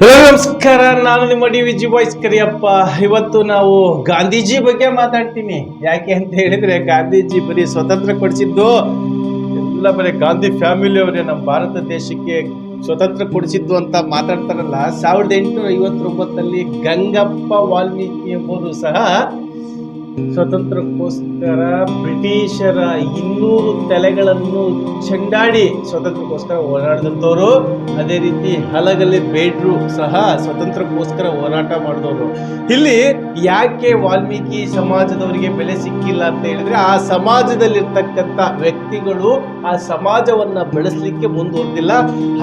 Hello ನಮಸ್ಕಾರ, ನಾನು ನಿಮ್ಮ D V G voice Kariyappa. ಇವತ್ತು ನಾವು ಗಾಂಧೀಜಿ ಬಗ್ಗೆ ಮಾತಾಡ್ತೀನಿ. ಯಾಕೆ ಅಂತ ಹೇಳಿದ್ರೆ ಗಾಂಧೀಜಿ ಬರೀ ಸ್ವತಂತ್ರ ಕೊಡಿಸಿದ್ದು ಎಲ್ಲ ಬರೀ ಗಾಂಧಿ ಫ್ಯಾಮಿಲಿ ಅವರೇ ನಮ್ಮ ಭಾರತ ದೇಶಕ್ಕೆ ಸ್ವತಂತ್ರ ಕೊಡಿಸಿದ್ದು ಅಂತ ಮಾತಾಡ್ತಾರಲ್ಲ. ಸಾವಿರದ ಎಂಟುನೂರ ಐವತ್ತೊಂಬತ್ತಲ್ಲಿ ಗಂಗಪ್ಪ ವಾಲ್ಮೀಕಿ ಎಂಬುದು ಸಹ ಸ್ವತಂತ್ರಕ್ಕೋಸ್ಕರ ಬ್ರಿಟಿಷರ ಇನ್ನೂರು ತಲೆಗಳನ್ನು ಚೆಂಡಾಡಿ ಸ್ವತಂತ್ರಕ್ಕೋಸ್ಕರ ಹೋರಾಡಿದಂಥವ್ರು. ಅದೇ ರೀತಿ ಹಲಗಲ್ಲಿ ಬೇಡ್ರು ಸಹ ಸ್ವತಂತ್ರಕ್ಕೋಸ್ಕರ ಹೋರಾಟ ಮಾಡಿದವರು. ಇಲ್ಲಿ ಯಾಕೆ ವಾಲ್ಮೀಕಿ ಸಮಾಜದವರಿಗೆ ಬೆಲೆ ಸಿಕ್ಕಿಲ್ಲ ಅಂತ ಹೇಳಿದ್ರೆ, ಆ ಸಮಾಜದಲ್ಲಿರ್ತಕ್ಕಂಥ ವ್ಯಕ್ತಿಗಳು ಆ ಸಮಾಜವನ್ನ ಬೆಳೆಸಲಿಕ್ಕೆ ಮುಂದುವರೆದಿಲ್ಲ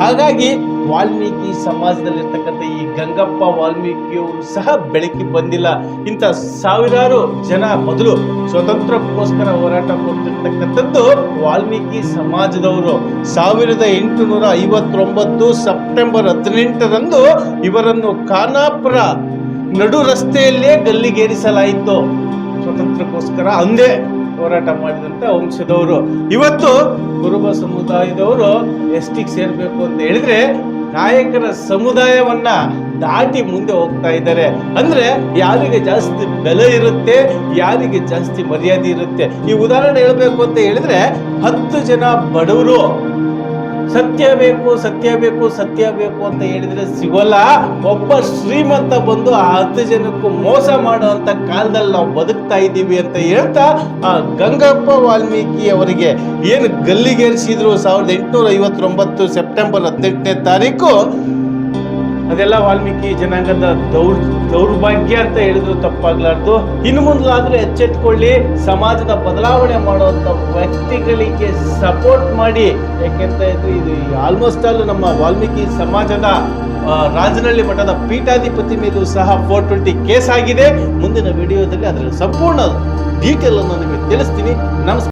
ಹಾಗಾಗಿ ವಾಲ್ಮೀಕಿ ಸಮಾಜದಲ್ಲಿರ್ತಕ್ಕಂಥ ಈ ಗಂಗಪ್ಪ ವಾಲ್ಮೀಕಿಯವರು ಸಹ ಬೆಳಕಿಗೆ ಬಂದಿಲ್ಲ. ಇಂಥ ಸಾವಿರಾರು ಜನ ಮೊದಲು ಸ್ವತಂತ್ರಕ್ಕೋಸ್ಕರ ಹೋರಾಟ ಮಾಡ್ತಿರ್ತಕ್ಕಂಥದ್ದು ವಾಲ್ಮೀಕಿ ಸಮಾಜದವರು. ಸಾವಿರದ ಎಂಟುನೂರ ಐವತ್ತೊಂಬತ್ತು ಸೆಪ್ಟೆಂಬರ್ ಹದಿನೆಂಟರಂದು ಇವರನ್ನು ಖಾನಾಪುರ ನಡು ರಸ್ತೆಯಲ್ಲೇ ಗಲ್ಲಿಗೇರಿಸಲಾಯಿತು. ಸ್ವತಂತ್ರಕ್ಕೋಸ್ಕರ ಅಂದೇ ಹೋರಾಟ ಮಾಡಿದಂತ ವಂಶದವರು. ಇವತ್ತು ಕುರುಬ ಸಮುದಾಯದವರು ಎಷ್ಟಿಗೆ ಸೇರ್ಬೇಕು ಅಂತ ಹೇಳಿದ್ರೆ ನಾಯಕರ ಸಮುದಾಯವನ್ನ ದಾಟಿ ಮುಂದೆ ಹೋಗ್ತಾ ಇದ್ದಾರೆ. ಅಂದ್ರೆ ಯಾರಿಗೆ ಜಾಸ್ತಿ ಬೆಲೆ ಇರುತ್ತೆ, ಯಾರಿಗೆ ಜಾಸ್ತಿ ಮರ್ಯಾದೆ ಇರುತ್ತೆ? ಈ ಉದಾಹರಣೆ ಹೇಳ್ಬೇಕು ಅಂತ ಹೇಳಿದ್ರೆ ಹತ್ತು ಜನ ಬಡವರು ಸತ್ಯ ಬೇಕು ಸತ್ಯ ಬೇಕು ಸತ್ಯ ಬೇಕು ಅಂತ ಹೇಳಿದ್ರೆ ಸಿಗೋಲ್ಲ. ಒಬ್ಬ ಶ್ರೀಮಂತ ಬಂದು ಆ ಹತ್ತು ಜನಕ್ಕೂ ಮೋಸ ಮಾಡುವಂತ ಕಾಲದಲ್ಲಿ ನಾವು ಬದುಕ್ತಾ ಇದ್ದೀವಿ ಅಂತ ಹೇಳ್ತಾ ಆ ಗಂಗಪ್ಪ ವಾಲ್ಮೀಕಿ ಅವರಿಗೆ ಏನು ಗಲ್ಲಿಗೇರಿಸಿದ್ರು ಸಾವಿರದ ಎಂಟುನೂರ ಐವತ್ತೊಂಬತ್ತು ಸೆಪ್ಟೆಂಬರ್ ಹದಿನೆಂಟನೇ ತಾರೀಕು. ಅದೆಲ್ಲ ವಾಲ್ಮೀಕಿ ಜನಾಂಗದ ದೌರ್, ದೌರ್ಭಾಗ್ಯ ಅಂತ ಹೇಳಿದ್ರು ತಪ್ಪಾಗ್ಲಾರ್ದು. ಇನ್ನು ಮುಂದಾದ್ರೆ ಎಚ್ಚೆತ್ಕೊಳ್ಳಿ, ಸಮಾಜದ ಬದಲಾವಣೆ ಮಾಡುವಂತ ವ್ಯಕ್ತಿಗಳಿಗೆ ಸಪೋರ್ಟ್ ಮಾಡಿ. ಯಾಕೆಂತ ಇದು ಇದು ಆಲ್ಮೋಸ್ಟ್ ಆಲ್ ನಮ್ಮ ವಾಲ್ಮೀಕಿ ಸಮಾಜದ ರಾಜನಹಳ್ಳಿ ಮಠದ ಪೀಠಾಧಿಪತಿ ಮೇಲೂ ಸಹ ಫೋರ್ ಟ್ವೆಂಟಿ ಕೇಸ್ ಆಗಿದೆ. ಮುಂದಿನ ವಿಡಿಯೋದಲ್ಲಿ ಅದರ ಸಂಪೂರ್ಣ ಡೀಟೇಲ್ ಅನ್ನು ನಿಮಗೆ ತಿಳಿಸ್ತೀನಿ. ನಮಸ್ಕಾರ.